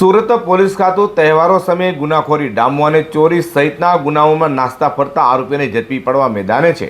Surat police ખાતું તહેવારો સમયે ગુનાખોરી, ડામો અને ચોરી સહિતના ગુનાઓમાં નાસ્તા ફરતા આરોપીઓને ઝડપી પડવા મેદાને છે.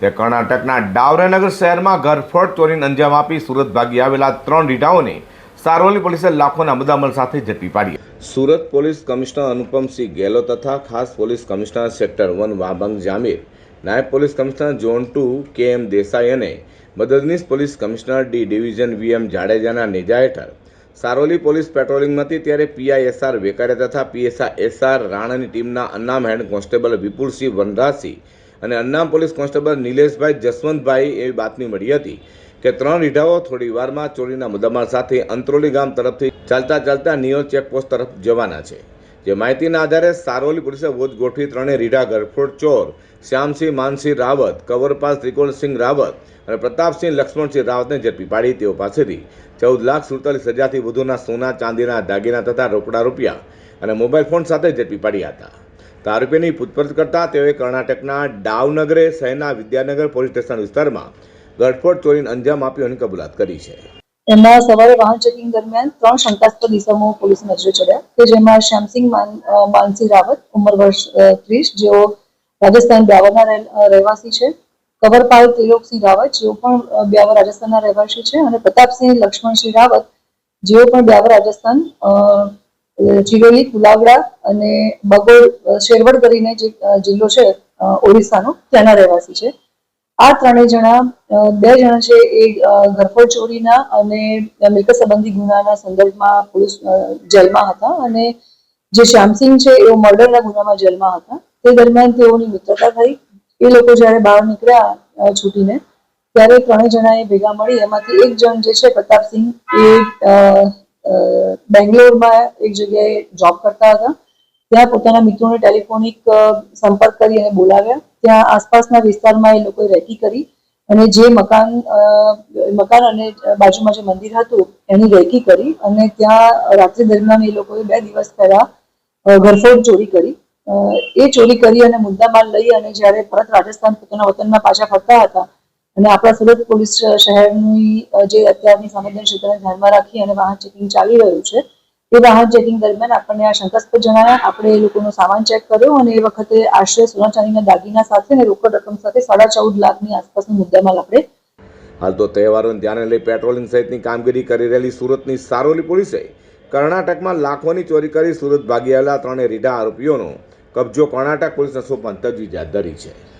તે કર્ણાટકના ડાવરેનગર શહેરમાં ઘરફોડ ચોરીને અંજામ આપી સુરત ભાગી આવેલા ત્રણ રીઢાઓને સારોલી પોલીસે લાખોના મુદ્દામાલ સાથે ઝડપી પાડી. સુરત પોલીસ કમિશનર અનુપમસિંહ ગેહલોત તથા ખાસ police commissioner sector one Wabang Jamir, નાયબ પોલીસ કમિશનર ઝોન ટુ કે એમ દેસાઈ અને મદદનીશ police commissioner D division V M જાડેજાના નેજા હેઠળ સારોલી પોલીસ પેટ્રોલિંગમાં હતી ત્યારે પીઆઈએસઆર વેકારિયા તથા પીએસઆર એસઆર રાણાની ટીમના અન્નામ હેડ કોન્સ્ટેબલ વિપુલસિંહ વનરાજસિંહ અને અન્નામ પોલીસ કોન્સ્ટેબલ નિલેશભાઈ જસવંતભાઈ એવી બાતમી મળી હતી કે ત્રણ રીઢાઓ થોડી વારમાં ચોરીના મુદ્દામાલ સાથે અંત્રોલી ગામ તરફથી ચાલતા ચાલતા નિયોલ ચેકપોસ્ટ તરફ જવાના છે. જે માહિતીના આધારે સારોલી પોલીસે વોચ ગોઠવી ત્રણે રીઢા ગરફોડ ચોર, શ્યામસિંહ, માનસિંહ રાવત કવરપાસ ત્રિકોણસિંહ રાવત અને પ્રતાપસિંહ લક્ષ્મણસિંહ રાવતને ઝડપી પાડી તેઓ પાસેથી ચૌદ લાખ સુડતાલીસ હજારથી વધુના સોના, ચાંદીના, દાગીના તથા રોકડા રૂપિયા અને મોબાઈલ ફોન સાથે ઝડપી પાડ્યા હતા. આરોપીની પૂછપરછ કરતા તેઓએ કર્ણાટકના ડાવનગરે શહેરના વિદ્યાનગર પોલીસ સ્ટેશન વિસ્તારમાં ગરફોડ ચોરીને અંજામ આપ્યોની કબૂલાત કરી છે. એમાં સવારે વાહન ચેકિંગ દરમિયાન ત્રણ શંકાસ્પદ ઇસમો પોલીસ નજરે ચડ્યા કે જેમાં શ્યામસિંહ માન અ, માનસી રાવત ઉંમર વર્ષ ત્રીસ જેઓ રાજસ્થાન બ્યાવરના રહે- રહેવાસી છે. કવરપાલ ત્રિલોકસિંહ રાવત જેઓ પણ બ્યાવર રાજસ્થાનના રહેવાસી છે અને પ્રતાપસિંહ લક્ષ્મણસિંહ રાવત જેઓ પણ બ્યાવર રાજસ્થાન ચિરોલી કુલાવડા અને બગોળ શેરવડ કરીને જે જિલ્લો છે ઓડિશાનો ત્યાંના રહેવાસી છે. આ ત્રણેય જણા બે જણા છે એ ઘરફોડ ચોરીના અને મિલકત સંબંધી ગુનાના સંદર્ભમાં પોલીસ જેલમાં હતા અને જે શ્યામસિંહ છે એઓ મર્ડરના ગુનામાં જેલમાં હતા. તે દરમિયાન તેઓની મિત્રતા થઈ. એ લોકો જ્યારે બહાર નીકળ્યા છૂટીને, ત્યારે ત્રણેય જણાએ ભેગા મળી. એમાંથી એક જણ જે છે પ્રતાપસિંહ એ બેંગ્લોરમાં એક જગ્યાએ જોબ કરતા હતા. ત્યાં પોતાના મિત્રોને ટેલિફોનિક સંપર્ક કરી અને બોલાવ્યા. ત્યાં આસપાસના વિસ્તારમાં એ લોકોએ રેકી કરી અને જે મકાન મકાન અને બાજુમાં જે મંદિર હતું, એની રેકી કરી અને ત્યાં રાત્રિ દરમિયાન એ લોકોએ બે દિવસ પહેલા ઘરફોડ ચોરી કરી. એ ચોરી કરી અને મુદ્દામાલ લઈ અને જ્યારે પરત રાજસ્થાન પોતાના વતનમાં પાછા ફરતા હતા અને આપણા સુરત પોલીસ શહેરની જે અત્યારની સંવેદનશીલતાને ધ્યાનમાં રાખી અને વાહન ચેકિંગ ચાલી રહ્યું છે એ વાહન ચેકિંગ દરમિયાન આપણને આ શંકાસ્પદ જણાયા. આપણે એ લોકોનો સામાન ચેક કર્યો અને એ વખતે આશરે સોના ચાંદીના દાગીના સાથે અને રોકડ રકમ સાથે સાડા ચૌદ લાખની આસપાસનો મુદ્દામાલ આપણે હાલ તો તહેવારોને ધ્યાને લઈ પેટ્રોલિંગ સહિતની કામગીરી કરી રહેલી સુરતની સારોલી પોલીસે કર્ણાટકમાં લાખોની ચોરી કરી સુરત ભાગી આવેલા ત્રણે રીઢા આરોપીઓનો કબજો કર્ણાટક પોલીસને સોંપવાની તજવીજ હાથ ધરી છે.